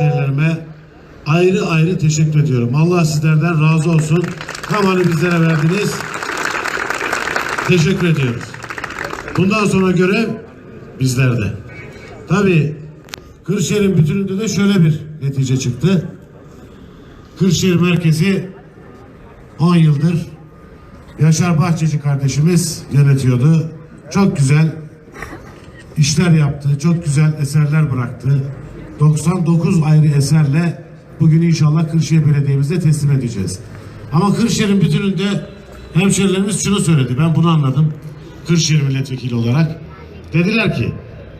hemşehrilerime ayrı ayrı teşekkür ediyorum. Allah sizlerden razı olsun. Kamanı bizlere verdiniz. Teşekkür ediyoruz. Bundan sonra görev bizlerde. Tabii Kırşehir'in bütününde de şöyle bir netice çıktı. Kırşehir merkezi 10 yıldır Yaşar Bahçeci kardeşimiz yönetiyordu. Çok güzel işler yaptı. Çok güzel eserler bıraktı. 99 ayrı eserle bugün inşallah Kırşehir Belediye'mizde teslim edeceğiz. Ama Kırşehir'in bütününde hemşerilerimiz şunu söyledi. Ben bunu anladım. Kırşehir milletvekili olarak. Dediler ki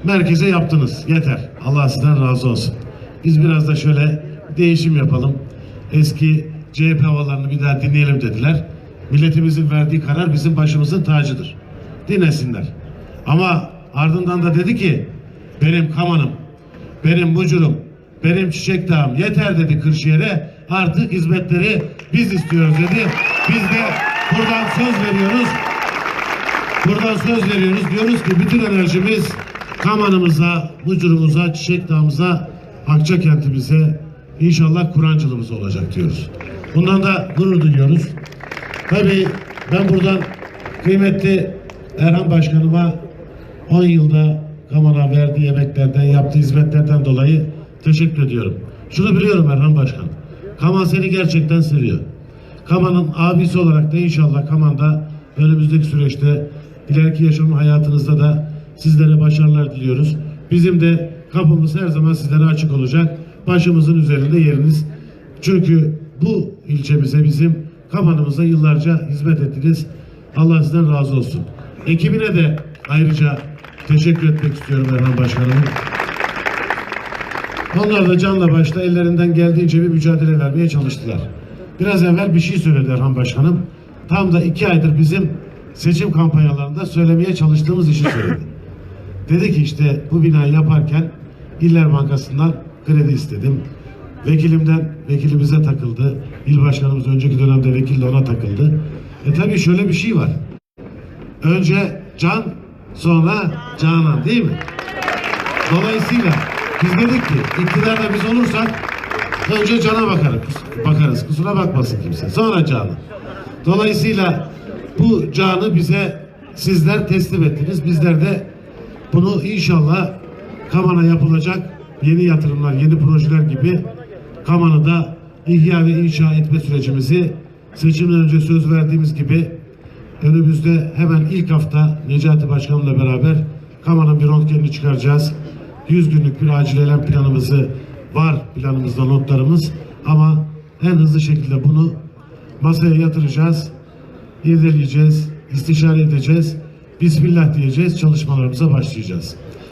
merkeze yaptınız. Yeter. Allah sizden razı olsun. Biz biraz da şöyle değişim yapalım. Eski CHP havalarını bir daha dinleyelim dediler. Milletimizin verdiği karar bizim başımızın tacıdır. Dinlesinler. Ama ardından da dedi ki benim kamanım, benim mucurum, benim çiçek dağım yeter dedi Kırşehir'e. Artık hizmetleri biz istiyoruz dedi. Biz de buradan söz veriyoruz. Buradan söz veriyoruz. Diyoruz ki bütün enerjimiz Kaman'ımıza, Mucur'umuza, Çiçek Dağımıza, Akça kentimize, inşallah Kur'ancılığımız olacak diyoruz. Bundan da gurur duyuyoruz. Tabii ben buradan kıymetli Erhan Başkanıma 10 yılda Kaman'a verdiği emeklerden, yaptığı hizmetlerden dolayı teşekkür ediyorum. Şunu biliyorum Erhan Başkan. Kaman seni gerçekten seviyor. Kaman'ın abisi olarak da inşallah Kaman'da önümüzdeki süreçte ileriki yaşam hayatınızda da sizlere başarılar diliyoruz. Bizim de kapımız her zaman sizlere açık olacak. Başımızın üzerinde yeriniz. Çünkü bu ilçemize bizim Kaman'ımıza yıllarca hizmet ettiniz. Allah sizden razı olsun. Ekibine de ayrıca teşekkür etmek istiyorum Erhan Başkanım. Onlar da canla başla ellerinden geldiğince bir mücadele vermeye çalıştılar. Biraz evvel bir şey söyledi Erhan Başkanım. Tam da iki aydır bizim seçim kampanyalarında söylemeye çalıştığımız işi söyledi. Dedi ki işte bu binayı yaparken İller Bankası'ndan kredi istedim. Vekilimden vekilimize takıldı. İl başkanımız önceki dönemde vekil de ona takıldı. E tabii şöyle bir şey var. Önce can sonra canan değil mi? Dolayısıyla biz dedik ki iktidarda biz olursak önce cana bakarız, bakarız. Kusura bakmasın kimse. Sonra canı. Dolayısıyla bu canı bize sizler teslim ettiniz. Bizler de bunu inşallah Kaman'a yapılacak yeni yatırımlar, yeni projeler gibi Kaman'ı da ihya ve inşa etme sürecimizi seçimden önce söz verdiğimiz gibi önümüzde hemen ilk hafta Necati Başkan'la beraber Kaman'ın bir röntgenini çıkaracağız. 100 günlük bir acil eylem planımızı var planımızda notlarımız ama en hızlı şekilde bunu masaya yatıracağız, irdeleyeceğiz, istişare edeceğiz, Bismillah diyeceğiz, çalışmalarımıza başlayacağız.